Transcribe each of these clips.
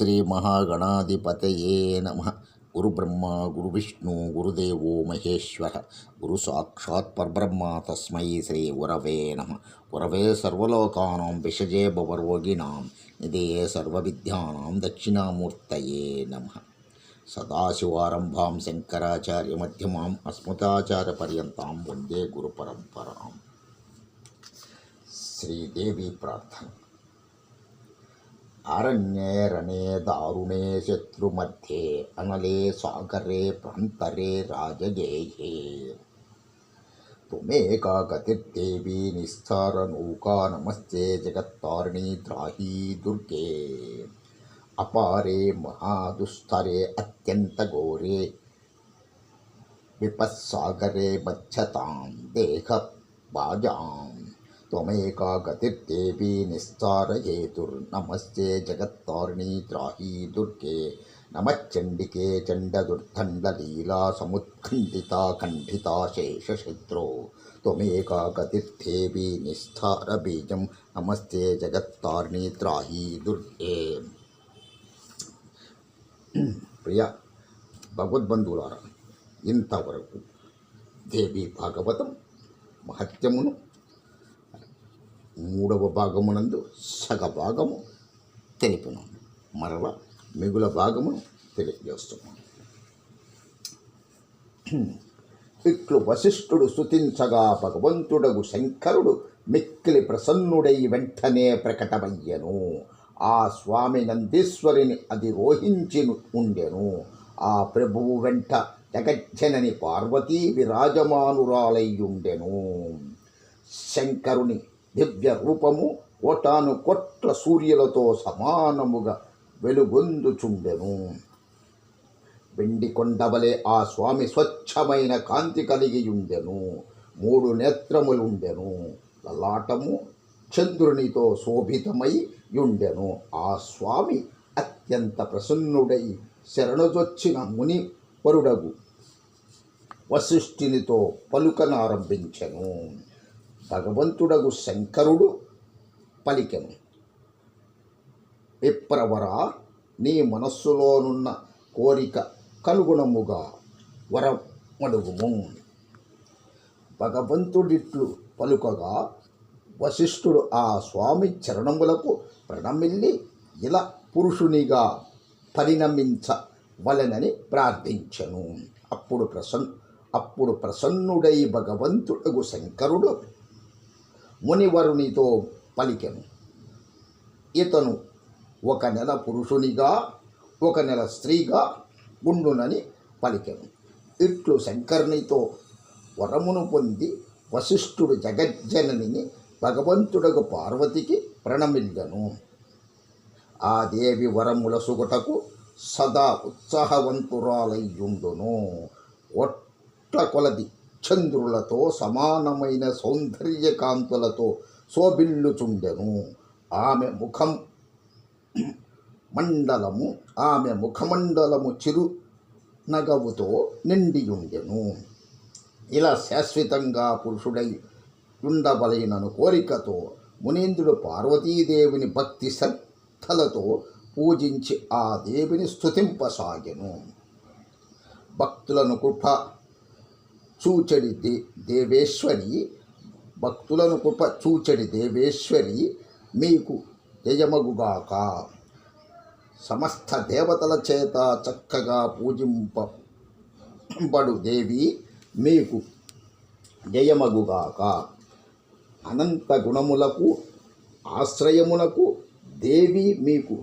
శ్రీ మహాగణాధిపతయే నమ. గురుబ్రహ్మ గురువిష్ణు గురుదేవో మహేశ్వర. గురు సాక్షాత్ పరబ్రహ్మ తస్మై శ్రీ గురవే నమ. గురవే సర్వలోకానాం విషజే భవర్వగినాం నిదే సర్వవిద్యానాం దక్షిణామూర్తయే నమ. సదాశివారంభాం శంకరాచార్యమధ్యమాం అస్మతాచార్యపర్యంతం వందే గురుపరంపరాం. శ్రీదేవి ప్రార్థన. ಅರಣ್ಯೆ दारुणे शत्रुमध्ये ಶತ್ರುಮಧ್ಯೆ सागरे ಸಾಗರೆ ಪ್ರಾಂತರೆ ರಾಜಗೇಹೆ त्वमेक गतिर्देवी निस्सारनौका नमस्ते जगत्तारिणी द्राही दुर्गे। अपारे महादुस्तरे अत्यन्तघोरे विपत्सागरे देख देहभाजाम् त्वमेका गतिर्देवी निस्तारयेतुर्नमस्ते जगत्तारिणी त्राही दुर्गे नमश्चण्डिके चण्डदुर्दण्डलीला समुत्खण्डिता खण्डिता शेषशत्रो त्वमेका गतिर्देवी निस्तारबीजं नमस्ते जगत्तारिणी त्राही दुर्गे ప్రియ భగవద్బంధువులారా ఇంతవరకు దేవి భాగవతం మహత్యమును మూడవ భాగమునందు సగ భాగము తెలిపిన. మరల మిగుల భాగమును తెలియజేస్తున్నాను. ఇట్లు వశిష్ఠుడు స్థుతించగా భగవంతుడగు శంకరుడు మిక్కిలి ప్రసన్నుడై వెంటనే ప్రకటమయ్యను. ఆ స్వామి నందీశ్వరిని అధిరోహించి ఉండెను. ఆ ప్రభువు వెంట జగజ్జనని పార్వతీ విరాజమానురాలయ్యుండెను శంకరుని దివ్య రూపము కోటాను కొట్ల సూర్యులతో సమానముగా వెలుగొందుచుండెను. వెండి కొండవలే ఆ స్వామి స్వచ్ఛమైన కాంతి కలిగియుండెను. మూడు నేత్రములుండెను. లలాటము చంద్రునితో శోభితమై యుండెను ఆ స్వామి అత్యంత ప్రసన్నుడై శరణుజొచ్చిన ముని వరుడగు వశిష్ఠునితో పలుకనారంభించెను. భగవంతుడగు శంకరుడు పలికెను. విప్రవరా నీ మనస్సులోనున్న కోరిక కనుగుణముగా వరమడుగుము. భగవంతుడిట్లు పలుకగా వశిష్ఠుడు ఆ స్వామి చరణములకు ప్రణమిల్లి ఇలా పురుషునిగా పరిణమించవలెనని ప్రార్థించను. అప్పుడు ప్రసన్ అప్పుడు ప్రసన్నుడై భగవంతుడగు శంకరుడు మునివరునితో పలికెను. ఇతను ఒక నెల పురుషునిగా ఒక నెల స్త్రీగా ఉండునని పలికెను. ఇట్లు శంకరునితో వరమును పొంది వశిష్ఠుడు జగజ్జనని భగవంతుడకు పార్వతికి ప్రణమిల్లను ఆ దేవి వరముల సుగుటకు సదా ఉత్సాహవంతురాలయ్యుండును. ఒట్ల కొలది చంద్రులతో సమానమైన సౌందర్యకాంతులతో శోభిల్లుచుండెను. ఆమె ముఖం మండలము ఆమె ముఖమండలము చిరు నగవుతో నిండియుండెను. ఇలా శాశ్వతంగా పురుషుడై ఉండవలైనను కోరికతో మునీంద్రుడు పార్వతీదేవిని భక్తి శ్రద్ధలతో పూజించి ఆ దేవిని స్థుతింపసాగెను భక్తులను కృప చూచడి దే దేవేశ్వరి భక్తులను కృప చూచడి దేవేశ్వరి మీకు జయమగుగాక. సమస్త దేవతల చేత చక్కగా పూజింపబడు దేవి మీకు జయమగుగాక. అనంత గుణములకు ఆశ్రయమునకు దేవి మీకు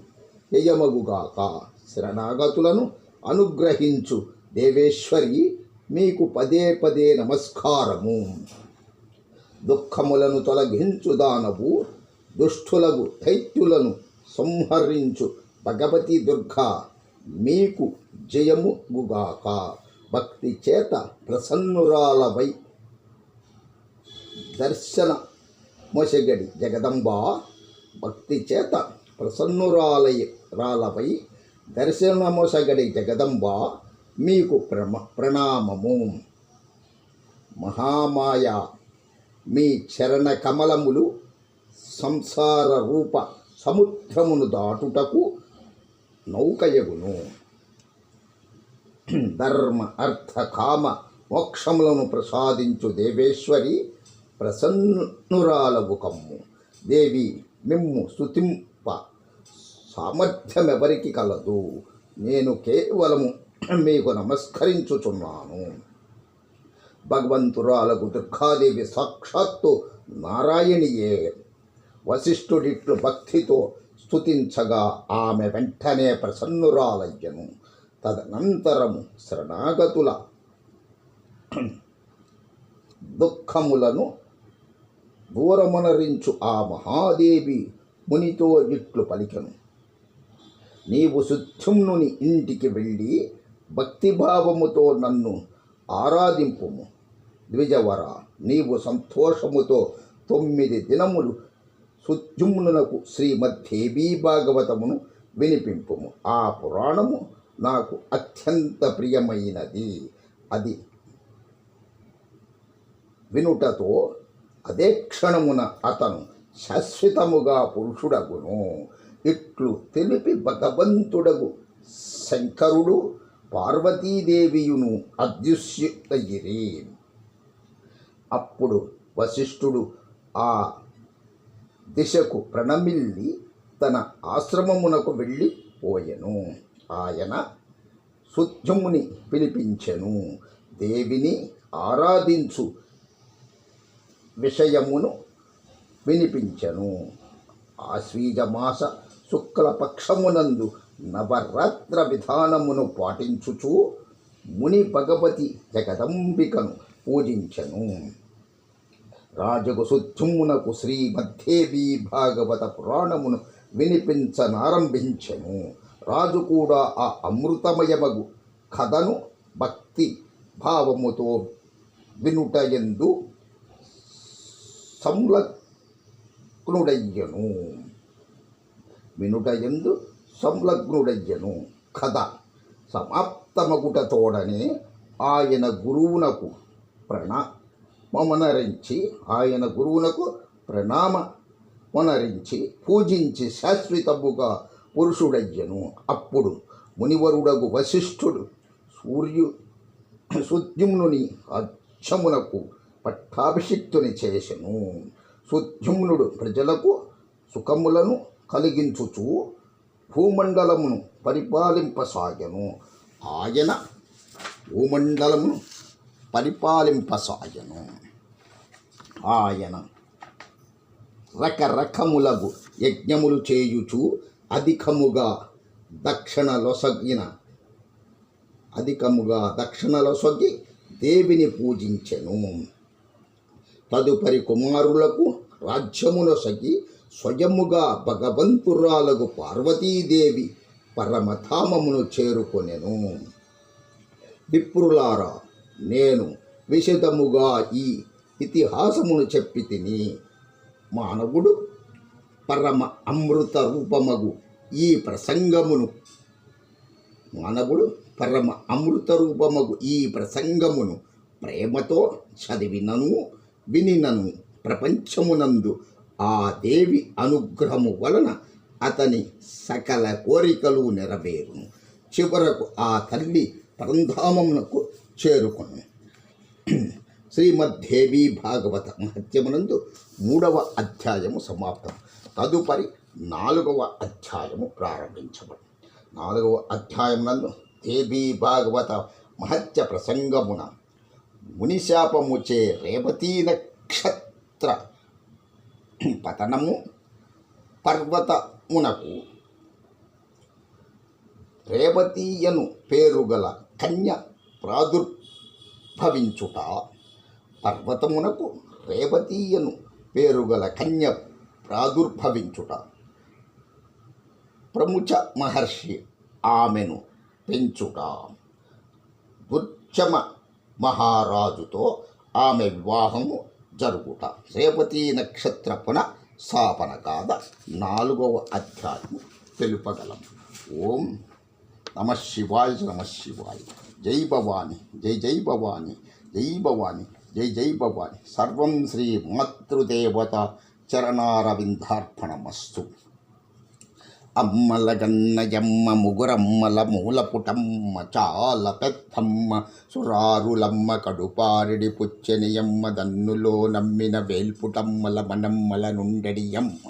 జయమగుగాక. శరణాగతులను అనుగ్రహించు దేవేశ్వరి. మీకు పదే పదే నమస్కారము. దుఃఖములను తొలగించు దానవు దుష్టులకు దైత్యులను సంహరించు భగవతి దుర్గా. మీకు జయముగుగాక భక్తి చేత ప్రసన్నురాలవై దర్శన మొసగడి జగదంబ. భక్తి చేత ప్రసన్నురాలయ రాలవై దర్శనమొసగడి జగదంబ. మీకు ప్రమ ప్రణామము. మహామాయ మీ చరణ కమలములు సంసార రూప సముద్రమును దాటుటకు నౌకయగును. ధర్మ అర్థ కామ మోక్షములను ప్రసాదించు దేవేశ్వరి ప్రసన్నురాలవు కమ్ము. దేవి మిమ్ము స్థుతింప సామర్థ్యమెవరికి కలదు? నేను కేవలము మీకు నమస్కరించుచున్నాను. భగవంతురాలకు దుర్గాదేవి సాక్షాత్తు నారాయణియే. వశిష్ఠుడిట్లు భక్తితో స్తుతించగా ఆమె వెంటనే ప్రసన్నురాలయ్యను. తదనంతరము శరణాగతుల దుఃఖములను దూరమునరించు ఆ మహాదేవి మునితో ఇట్లు పలికను. నీవు శుద్ధుమ్నుని ఇంటికి వెళ్ళి భక్తిభావముతో నన్ను ఆరాధింపుము. ద్విజవర నీవు సంతోషముతో తొమ్మిది దినములు సుజుమ్నునకు శ్రీమద్దేవీ భాగవతమును వినిపింపుము. ఆ పురాణము నాకు అత్యంత ప్రియమైనది. అది వినుటతో అదే క్షణమున అతను శాశ్వతముగా పురుషుడగును. ఇట్లు తెలిపి భగవంతుడగు శంకరుడు పార్వతీదేవియును అదృశ్యులయ్యిరి అప్పుడు వశిష్ఠుడు ఆ దిశకు ప్రణమిల్లి తన ఆశ్రమమునకు వెళ్ళిపోయెను ఆయన సుత్యముని పిలిపించెను. దేవిని ఆరాధించు విషయమును వినిపించెను. ఆశ్వీజమాస శుక్లపక్షమునందు నవరాత్ర విధానమును పాటించుచు ముని భగవతి జగదంబికను పూజించను. రాజగు సుత్యమునకు శ్రీమద్దేవి భాగవత పురాణమును వినిపించనారంభించెను. రాజు కూడా ఆ అమృతమయమగు కథను భక్తి భావముతో వినుటయందు సంలగ్నుడయ్యను. వినుటయందు సంలగ్నుడయ్యను. కథ. సమాప్తమగుటతోడనే ఆయన గురువునకు ప్రణమనరించి ఆయన గురువునకు ప్రణామ మనరించి పూజించి శాశ్వతముగా పురుషుడయ్యను. అప్పుడు మునివరుడగు వశిష్ఠుడు సూర్యు సుద్యుమ్నుని అచ్చమునకు పట్టాభిషిక్తుని చేసెను. సుద్యుమ్నుడు ప్రజలకు సుఖములను కలిగించుచు భూమండలమును పరిపాలింపసాగను ఆయన భూమండలమును పరిపాలింపసాగను ఆయన రకరకములగు యజ్ఞములు చేయుచు అధికముగా దక్షిణలొసగిన అధికముగా దక్షిణలొసగి దేవిని పూజించెను. తదుపరి కుమారులకు రాజ్యములొసగి స్వయముగా భగవంతురాలకు పార్వతీదేవి పరమధామమును చేరుకొనెను. విప్రులారా నేను విశదముగా ఈ ఇతిహాసమును చెప్పి తిని మానవుడు పరమ అమృత రూపమగు ఈ ప్రసంగమును మానవుడు పరమ అమృత రూపమగు ఈ ప్రసంగమును ప్రేమతో చదివినను వినినను ప్రపంచమునందు ఆ దేవి అనుగ్రహము వలన అతని సకల కోరికలు నెరవేరును. చివరకు ఆ తల్లి పరంధామమునకు చేరుకును. శ్రీమద్దేవి భాగవత మహత్యమునందు మూడవ అధ్యాయము సమాప్తం. తదుపరి నాలుగవ అధ్యాయము ప్రారంభించబడు. నాలుగవ అధ్యాయమునందు దేవి భాగవత మహత్య ప్రసంగమున మునిశాపముచే రేవతీ నక్షత్ర పతనము పర్వతమునకు రేవతీయను పేరుగల కన్య ప్రాదుర్భవించుట పర్వతమునకు రేవతీయను పేరుగల కన్య ప్రాదుర్భవించుట. ప్రముచ మహర్షి ఆమెను పెంచుట. దుర్చమ మహారాజుతో ఆమె వివాహము జరుగుట రేపతి నక్షత్ర పున శాపన కాద నాలుగవ అధ్యాయం తెలుపగలం. ఓం నమ శివాయ నమ శివాయ. జై భవాని జై జై భవాని జై భవాని జై జై భవాని. సర్వం శ్రీ మాతృదేవత చరణారవిందార్పణమస్తు. అమ్మల గన్నయమ్మ ముగురమ్మల మూలపుటమ్మ చాలా పెద్దమ్మ సురారులమ్మ కడుపారిడి పుచ్చనియమ్మ దన్నులో నమ్మిన వేల్పుటమ్మల మనమ్మల నుండడియమ్మ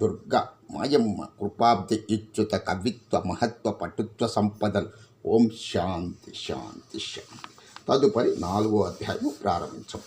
దుర్గ మాయమ్మ కృపాబ్ది ఇచ్యుత కవిత్వ మహత్వ పటుత్వ సంపదలు. ఓం శాంతి శాంతి శాంతి. తదుపరి నాలుగో అధ్యాయం ప్రారంభించం